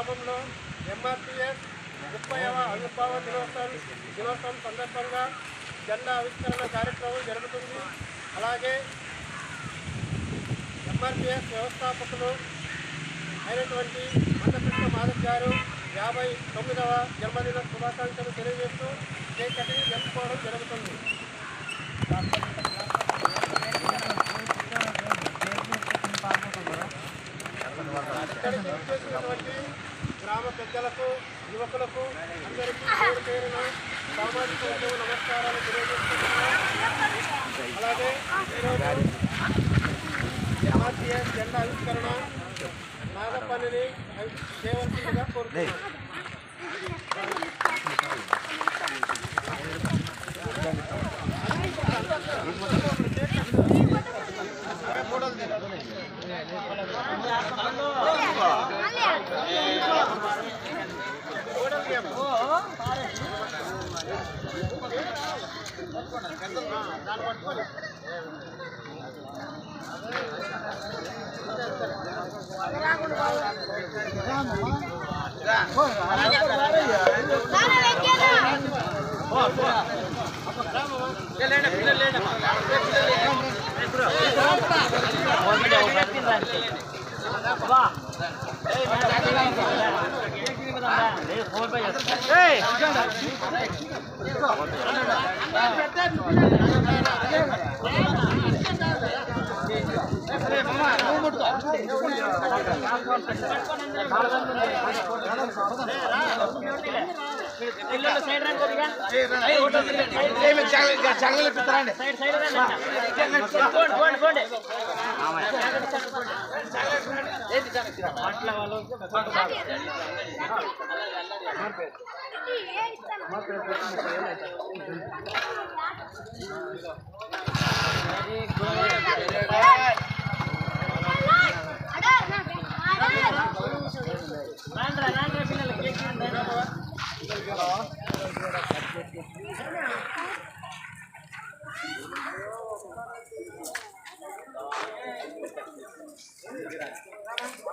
గ్రామంలో ఎంఆర్పిఎస్ ముప్పైవ ఆవిర్భావ దినోత్సవం దినోత్సవం సందర్భంగా జెండా ఆవిష్కరణ కార్యక్రమం జరుగుతుంది. అలాగే ఎంఆర్పిఎస్ వ్యవస్థాపకులు అయినటువంటి మందకృష్ణ మాధవ్ గారు యాభై తొమ్మిదవ జన్మదిన శుభాకాంక్షలు తెలియజేస్తూ కేక్ కటింగ్ జరుపుకోవడం జరుగుతుంది. ఇక్కడ విచ్చేసినటువంటి గ్రామ పెద్దలకు యువకులకు అందరికీ పేరు పేరున సామాజిక ఉద్యమ నమస్కారాలు తెలియజేస్తున్నాను. అలాగే ఈరోజు ఎంఆర్టీఎస్ జెండా ఆవిష్కరణ నాగపల్లిని చేయవలసిందిగా కోరుతున్నాను. Hey, చంగలు పిత్తరండి అట్లా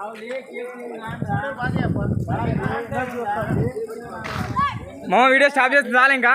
அவளே கேட்டு நான் பாதியா. பாரு మామ వీడియో స్టాప్ చేస్తే చాలు ఇంకా